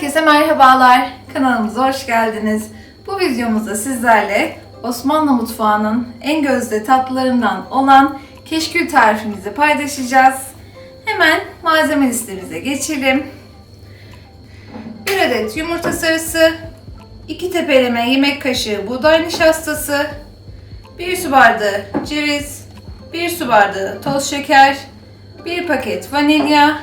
Herkese merhabalar. Kanalımıza hoş geldiniz. Bu videomuzda sizlerle Osmanlı mutfağının en gözde tatlılarından olan keşkül tarifimizi paylaşacağız. Hemen malzeme listemize geçelim. 1 adet yumurta sarısı, 2 tepeleme yemek kaşığı buğday nişastası, 1 su bardağı ceviz, 1 su bardağı toz şeker, 1 paket vanilya,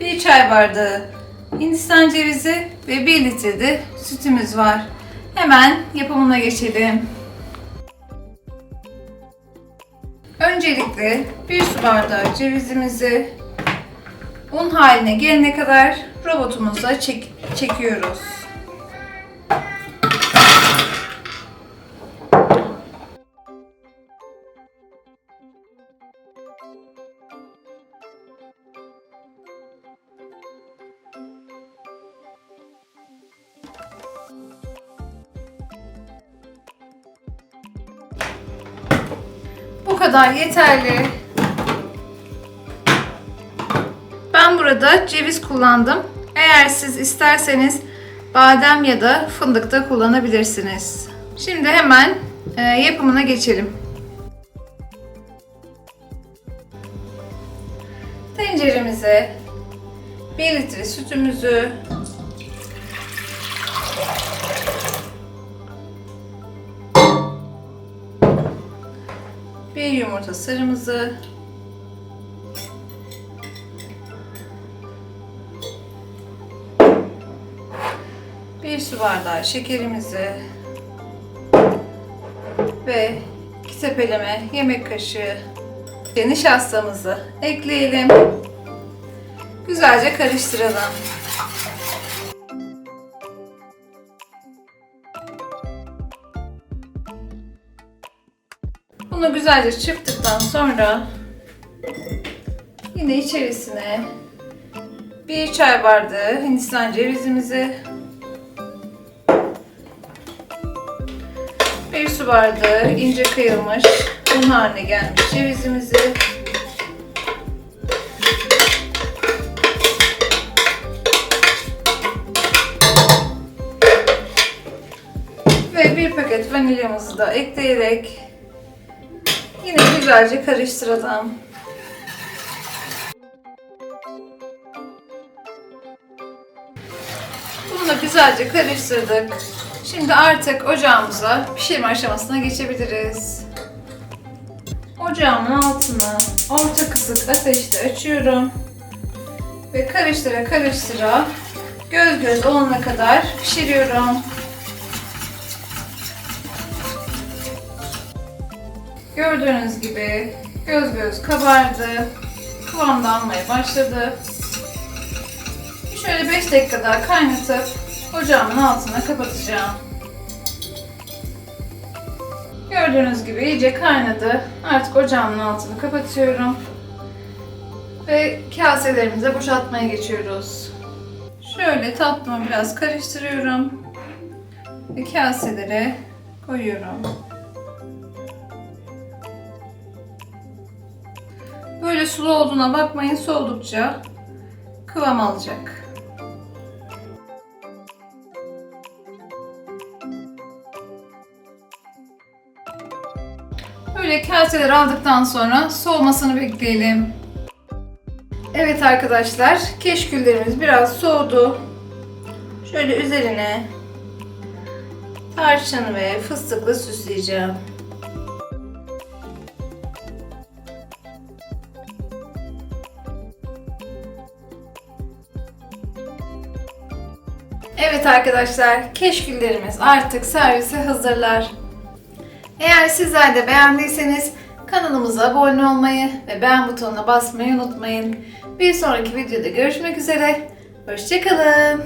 1 çay bardağı Hindistan cevizi ve 1 litre de sütümüz var. Hemen yapımına geçelim. Öncelikle 1 su bardağı cevizimizi un haline gelene kadar robotumuza çek çekiyoruz. Kadar yeterli. Ben burada ceviz kullandım. Eğer siz isterseniz badem ya da fındık da kullanabilirsiniz. Şimdi hemen e, yapımına geçelim. Tenceremize 1 litre sütümüzü bir yumurta sarımızı bir su bardağı şekerimizi ve iki tepeleme yemek kaşığı nişastamızı ekleyelim. Güzelce karıştıralım. Bunu güzelce çırptıktan sonra yine içerisine bir çay bardağı Hindistan cevizimizi bir su bardağı ince kıyılmış un haline gelmiş cevizimizi ve bir paket vanilyamızı da ekleyerek Yine güzelce karıştıralım. Bunu da güzelce karıştırdık. Şimdi artık ocağımıza pişirme aşamasına geçebiliriz. Ocağımın altını orta kısık ateşte açıyorum. Ve karıştıra karıştıra göz göz olana kadar pişiriyorum. Gördüğünüz gibi göz göz kabardı. Kıvamda almaya başladı. Şöyle 5 dakika daha kaynatıp ocağımın altına kapatacağım. Gördüğünüz gibi iyice kaynadı. Artık ocağımın altını kapatıyorum. Ve kaselerimize boşaltmaya geçiyoruz. Şöyle tatlımı biraz karıştırıyorum. Ve kaselere koyuyorum. Böyle sulu olduğuna bakmayın. Soğudukça kıvam alacak. Böyle kaseler aldıktan sonra soğumasını bekleyelim. Evet arkadaşlar, keşküllerimiz biraz soğudu. Şöyle üzerine tarçın ve fıstıkla süsleyeceğim. Evet arkadaşlar, keşküllerimiz artık servise hazırlar. Eğer sizler de beğendiyseniz kanalımıza abone olmayı ve beğen butonuna basmayı unutmayın. Bir sonraki videoda görüşmek üzere. Hoşçakalın.